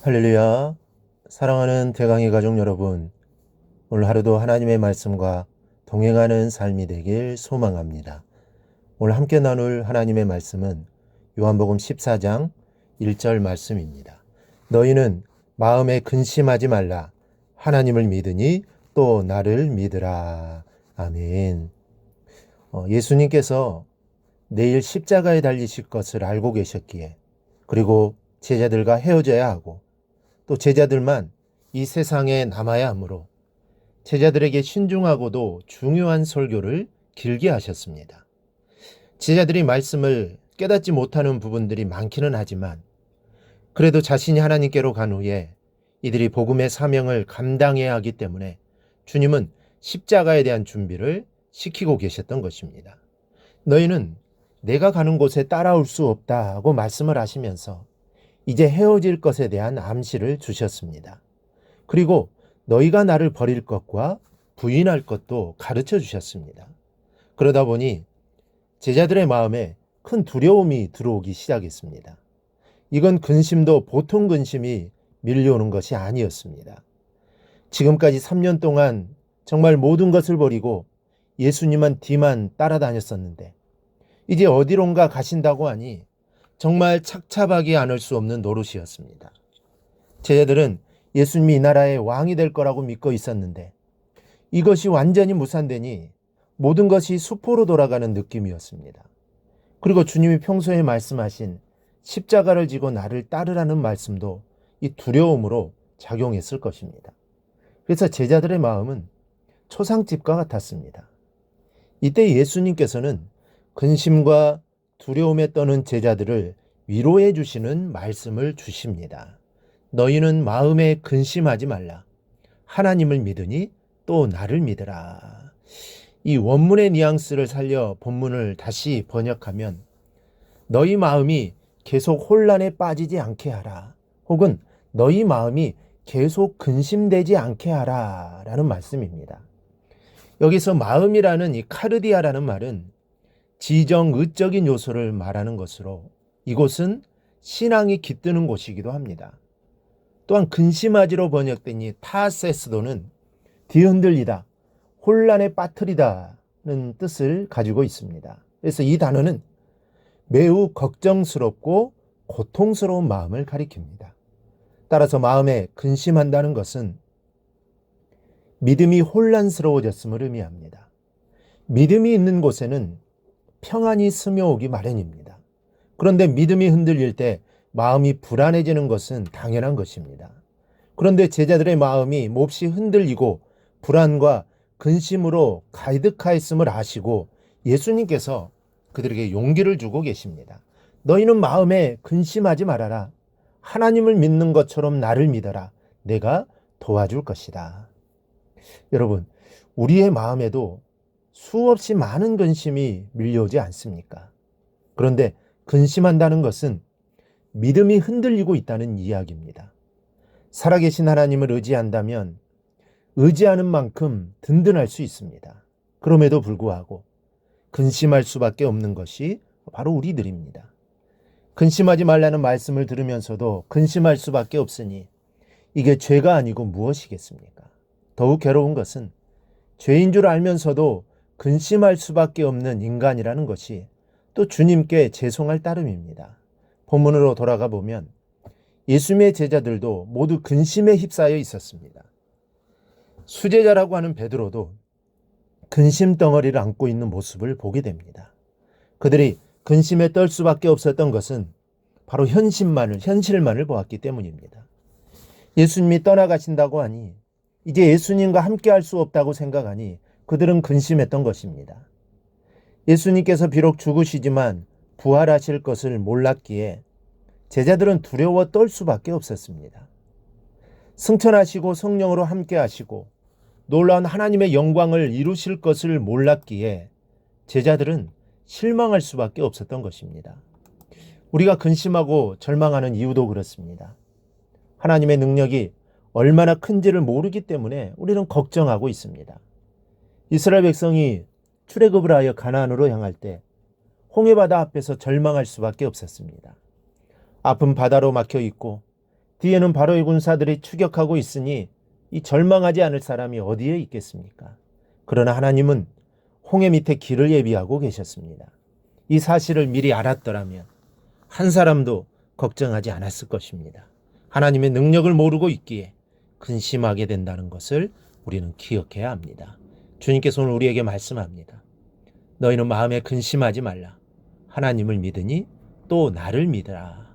할렐루야. 사랑하는 대강의 가족 여러분. 오늘 하루도 하나님의 말씀과 동행하는 삶이 되길 소망합니다. 오늘 함께 나눌 하나님의 말씀은 요한복음 14장 1절 말씀입니다. 너희는 마음에 근심하지 말라. 하나님을 믿으니 또 나를 믿으라. 아멘. 어, 예수님께서 내일 십자가에 달리실 것을 알고 계셨기에 그리고 제자들과 헤어져야 하고 또 제자들만 이 세상에 남아야 하므로 제자들에게 신중하고도 중요한 설교를 길게 하셨습니다. 제자들이 말씀을 깨닫지 못하는 부분들이 많기는 하지만 그래도 자신이 하나님께로 간 후에 이들이 복음의 사명을 감당해야 하기 때문에 주님은 십자가에 대한 준비를 시키고 계셨던 것입니다. 너희는 내가 가는 곳에 따라올 수 없다고 말씀을 하시면서 이제 헤어질 것에 대한 암시를 주셨습니다. 그리고 너희가 나를 버릴 것과 부인할 것도 가르쳐 주셨습니다. 그러다 보니 제자들의 마음에 큰 두려움이 들어오기 시작했습니다. 이건 근심도 보통 근심이 밀려오는 것이 아니었습니다. 지금까지 3년 동안 정말 모든 것을 버리고 예수님만 뒤만 따라다녔었는데 이제 어디론가 가신다고 하니 정말 착잡하게 않을 수 없는 노릇이었습니다. 제자들은 예수님이 이 나라의 왕이 될 거라고 믿고 있었는데 이것이 완전히 무산되니 모든 것이 수포로 돌아가는 느낌이었습니다. 그리고 주님이 평소에 말씀하신 십자가를 지고 나를 따르라는 말씀도 이 두려움으로 작용했을 것입니다. 그래서 제자들의 마음은 초상집과 같았습니다. 이때 예수님께서는 근심과 두려움에 떠는 제자들을 위로해 주시는 말씀을 주십니다. 너희는 마음에 근심하지 말라. 하나님을 믿으니 또 나를 믿으라. 이 원문의 뉘앙스를 살려 본문을 다시 번역하면 너희 마음이 계속 혼란에 빠지지 않게 하라. 혹은 너희 마음이 계속 근심되지 않게 하라. 라는 말씀입니다. 여기서 마음이라는 이 카르디아라는 말은 지정의적인 요소를 말하는 것으로 이곳은 신앙이 깃드는 곳이기도 합니다. 또한 근심하지로 번역된 이 타세스도는 뒤흔들리다, 혼란에 빠뜨리다는 뜻을 가지고 있습니다. 그래서 이 단어는 매우 걱정스럽고 고통스러운 마음을 가리킵니다. 따라서 마음에 근심한다는 것은 믿음이 혼란스러워졌음을 의미합니다. 믿음이 있는 곳에는 평안이 스며오기 마련입니다. 그런데 믿음이 흔들릴 때 마음이 불안해지는 것은 당연한 것입니다. 그런데 제자들의 마음이 몹시 흔들리고 불안과 근심으로 가득하였음을 아시고 예수님께서 그들에게 용기를 주고 계십니다. 너희는 마음에 근심하지 말아라. 하나님을 믿는 것처럼 나를 믿어라. 내가 도와줄 것이다. 여러분, 우리의 마음에도 수없이 많은 근심이 밀려오지 않습니까? 그런데 근심한다는 것은 믿음이 흔들리고 있다는 이야기입니다. 살아계신 하나님을 의지한다면 의지하는 만큼 든든할 수 있습니다. 그럼에도 불구하고 근심할 수밖에 없는 것이 바로 우리들입니다. 근심하지 말라는 말씀을 들으면서도 근심할 수밖에 없으니 이게 죄가 아니고 무엇이겠습니까? 더욱 괴로운 것은 죄인 줄 알면서도 근심할 수밖에 없는 인간이라는 것이 또 주님께 죄송할 따름입니다. 본문으로 돌아가 보면 예수님의 제자들도 모두 근심에 휩싸여 있었습니다. 수제자라고 하는 베드로도 근심 덩어리를 안고 있는 모습을 보게 됩니다. 그들이 근심에 떨 수밖에 없었던 것은 바로 현실만을 현실만을 보았기 때문입니다. 예수님이 떠나가신다고 하니 이제 예수님과 함께 할 수 없다고 생각하니 그들은 근심했던 것입니다. 예수님께서 비록 죽으시지만 부활하실 것을 몰랐기에 제자들은 두려워 떨 수밖에 없었습니다. 승천하시고 성령으로 함께 하시고 놀라운 하나님의 영광을 이루실 것을 몰랐기에 제자들은 실망할 수밖에 없었던 것입니다. 우리가 근심하고 절망하는 이유도 그렇습니다. 하나님의 능력이 얼마나 큰지를 모르기 때문에 우리는 걱정하고 있습니다. 이스라엘 백성이 출애굽을 하여 가나안으로 향할 때 홍해 바다 앞에서 절망할 수밖에 없었습니다. 아픈 바다로 막혀 있고 뒤에는 바로의 군사들이 추격하고 있으니 이 절망하지 않을 사람이 어디에 있겠습니까? 그러나 하나님은 홍해 밑에 길을 예비하고 계셨습니다. 이 사실을 미리 알았더라면 한 사람도 걱정하지 않았을 것입니다. 하나님의 능력을 모르고 있기에 근심하게 된다는 것을 우리는 기억해야 합니다. 주님께서 오늘 우리에게 말씀합니다. 너희는 마음에 근심하지 말라. 하나님을 믿으니 또 나를 믿으라.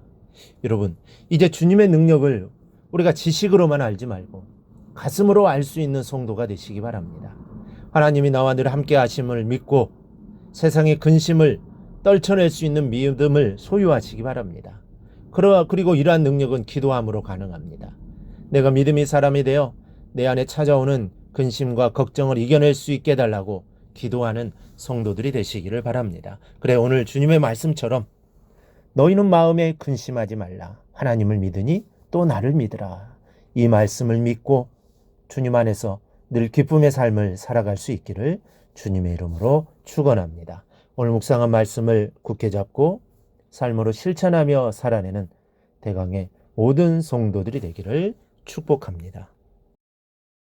여러분, 이제 주님의 능력을 우리가 지식으로만 알지 말고 가슴으로 알 수 있는 성도가 되시기 바랍니다. 하나님이 나와 늘 함께 하심을 믿고 세상의 근심을 떨쳐낼 수 있는 믿음을 소유하시기 바랍니다. 그리고 이러한 능력은 기도함으로 가능합니다. 내가 믿음의 사람이 되어 내 안에 찾아오는 근심과 걱정을 이겨낼 수 있게 해달라고 기도하는 성도들이 되시기를 바랍니다. 그래 오늘 주님의 말씀처럼 너희는 마음에 근심하지 말라. 하나님을 믿으니 또 나를 믿으라. 이 말씀을 믿고 주님 안에서 늘 기쁨의 삶을 살아갈 수 있기를 주님의 이름으로 축원합니다. 오늘 묵상한 말씀을 굳게 잡고 삶으로 실천하며 살아내는 대강의 모든 성도들이 되기를 축복합니다.